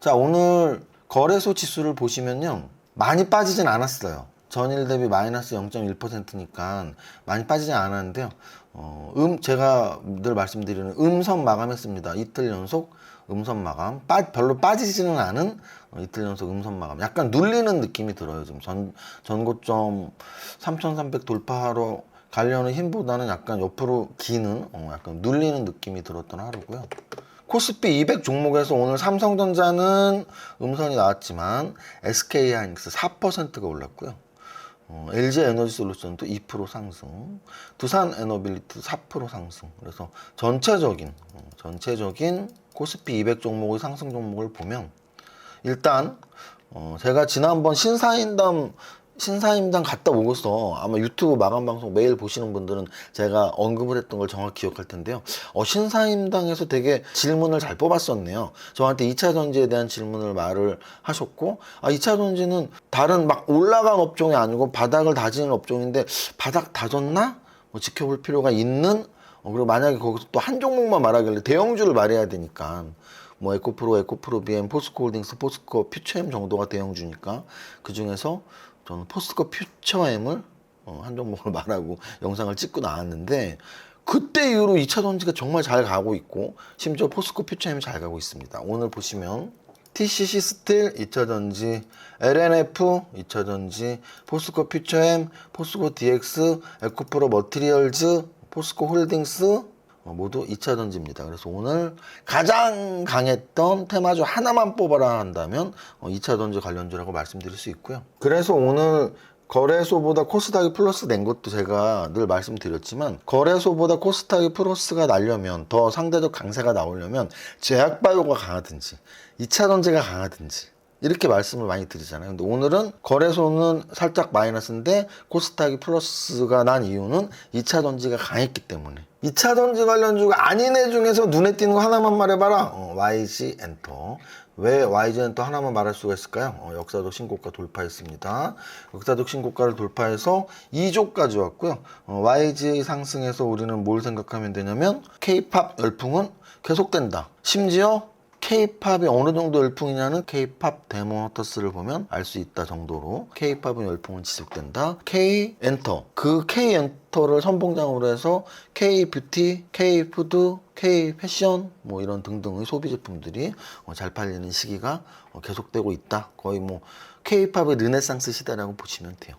자, 오늘 거래소 지수를 보시면요. 많이 빠지진 않았어요. 전일 대비 마이너스 0.1%니까 많이 빠지진 않았는데요. 어, 음, 제가 늘 말씀드리는 음선 마감했습니다. 이틀 연속 음선 마감. 빠, 별로 빠지지는 않은 어, 이틀 연속 음선 마감. 약간 눌리는 느낌이 들어요. 지금 전, 전고점 3,300 돌파하러 가려는 힘보다는 약간 옆으로 기는, 어, 약간 눌리는 느낌이 들었던 하루고요. 코스피 200 종목에서 오늘 삼성전자는 음선이 나왔지만 SK 하이닉스 4%가 올랐고요. 어, LG 에너지 솔루션도 2% 상승, 두산 에너빌리티 4% 상승. 그래서 전체적인 어, 전체적인 코스피 200 종목의 상승 종목을 보면 일단 어, 제가 지난번 신사임당 신사임당 갔다 오고서 아마 유튜브 마감 방송 매일 보시는 분들은 제가 언급을 했던 걸 정확히 기억할 텐데요. 어, 신사임당에서 되게 질문을 잘 뽑았었네요. 저한테 2차 전지에 대한 질문을 말을 하셨고, 아, 2차 전지는 다른 막 올라간 업종이 아니고 바닥을 다지는 업종인데 바닥 다졌나? 뭐 지켜볼 필요가 있는 어, 그리고 만약에 거기서 또 한 종목만 말하길래 대형주를 말해야 되니까 뭐 에코프로, 에코프로 비엠, 포스코홀딩스, 포스코, 퓨처엠 정도가 대형주니까 그 중에서 저는 포스코 퓨처엠을 어, 한 종목을 말하고 영상을 찍고 나왔는데 그때 이후로 2차 전지가 정말 잘 가고 있고 심지어 포스코 퓨처엠이 잘 가고 있습니다. 오늘 보시면 TCC 스틸 2차 전지, LNF 2차 전지, 포스코 퓨처엠, 포스코 DX, 에코프로 머티리얼즈, 포스코 홀딩스 어, 모두 2차 전지입니다. 그래서 오늘 가장 강했던 테마주 하나만 뽑아라 한다면 어, 2차 전지 관련주라고 말씀드릴 수 있고요. 그래서 오늘 거래소보다 코스닥이 플러스 낸 것도 제가 늘 말씀드렸지만 거래소보다 코스닥이 플러스가 나려면 더 상대적 강세가 나오려면 제약바이오가 강하든지 2차 전지가 강하든지 이렇게 말씀을 많이 드리잖아요. 근데 오늘은 거래소는 살짝 마이너스인데 코스닥이 플러스가 난 이유는 2차 전지가 강했기 때문에. 2차 전지 관련주가 아닌 애 중에서 눈에 띄는 거 하나만 말해봐라. 어, YG 엔터. 왜 YG 엔터 하나만 말할 수가 있을까요? 어, 역사적 신고가 돌파했습니다. 역사적 신고가를 돌파해서 2조까지 왔고요. 어, YG 상승해서 우리는 뭘 생각하면 되냐면 K-팝 열풍은 계속된다. 심지어 K-팝이 어느 정도 열풍이냐는 K-팝 데모터스를 보면 알 수 있다 정도로 K-팝은 열풍은 지속된다. K-엔터 그 K-엔터를 선봉장으로 해서 K-뷰티, K-푸드, K-패션 뭐 이런 등등의 소비 제품들이 어, 잘 팔리는 시기가 어, 계속되고 있다. 거의 뭐 K-팝의 르네상스 시대라고 보시면 돼요.